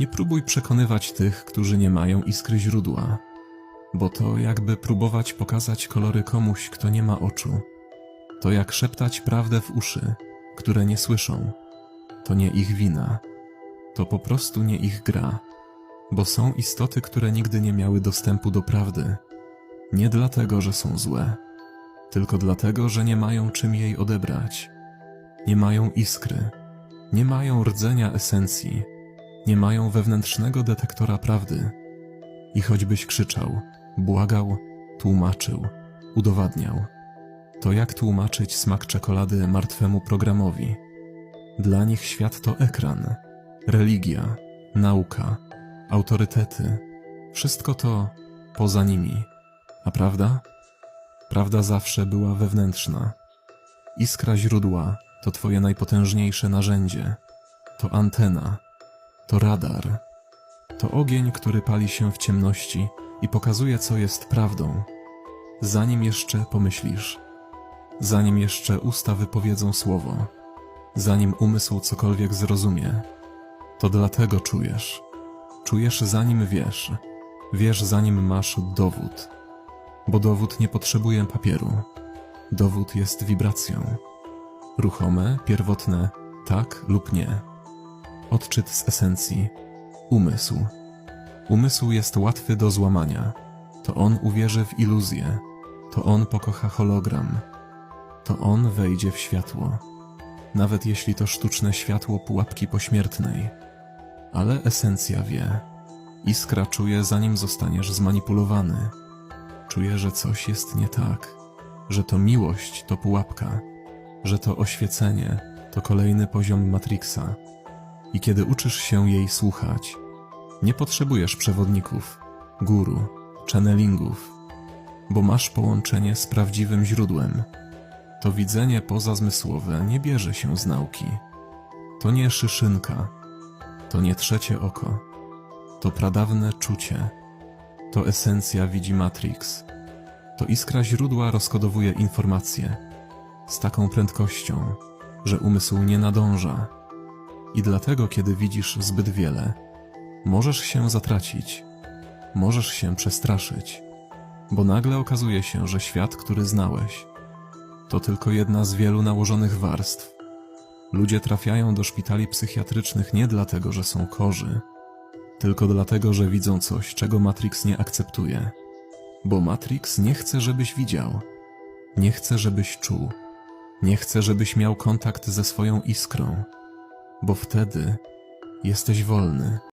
Nie próbuj przekonywać tych, którzy nie mają iskry źródła, bo to jakby próbować pokazać kolory komuś, kto nie ma oczu. To jak szeptać prawdę w uszy, które nie słyszą. To nie ich wina. To po prostu nie ich gra, bo są istoty, które nigdy nie miały dostępu do prawdy. Nie dlatego, że są złe, tylko dlatego, że nie mają czym jej odebrać. Nie mają iskry, nie mają rdzenia esencji, nie mają wewnętrznego detektora prawdy. I choćbyś krzyczał, błagał, tłumaczył, udowadniał, to jak tłumaczyć smak czekolady martwemu programowi? Dla nich świat to ekran, religia, nauka, autorytety. Wszystko to poza nimi. A prawda? Prawda zawsze była wewnętrzna. Iskra źródła to twoje najpotężniejsze narzędzie. To antena. To radar. To ogień, który pali się w ciemności i pokazuje, co jest prawdą. Zanim jeszcze pomyślisz. Zanim jeszcze usta wypowiedzą słowo. Zanim umysł cokolwiek zrozumie. To dlatego czujesz. Czujesz zanim wiesz. Wiesz zanim masz dowód. Bo dowód nie potrzebuje papieru. Dowód jest wibracją. Ruchome, pierwotne, tak lub nie. Odczyt z esencji. Umysł. Umysł jest łatwy do złamania. To on uwierzy w iluzję. To on pokocha hologram. To on wejdzie w światło. Nawet jeśli to sztuczne światło pułapki pośmiertnej. Ale esencja wie. Iskra czuje, zanim zostaniesz zmanipulowany. Czuje, że coś jest nie tak. Że to miłość to pułapka. Że to oświecenie to kolejny poziom Matrixa. I kiedy uczysz się jej słuchać, nie potrzebujesz przewodników, guru, channelingów, bo masz połączenie z prawdziwym źródłem. To widzenie pozazmysłowe nie bierze się z nauki. To nie szyszynka, to nie trzecie oko, to pradawne czucie. To esencja widzi Matrix. To iskra źródła rozkodowuje informacje z taką prędkością, że umysł nie nadąża. I dlatego, kiedy widzisz zbyt wiele, możesz się zatracić, możesz się przestraszyć, bo nagle okazuje się, że świat, który znałeś, to tylko jedna z wielu nałożonych warstw. Ludzie trafiają do szpitali psychiatrycznych nie dlatego, że są chorzy, tylko dlatego, że widzą coś, czego Matrix nie akceptuje. Bo Matrix nie chce, żebyś widział, nie chce, żebyś czuł, nie chce, żebyś miał kontakt ze swoją iskrą, bo wtedy jesteś wolny.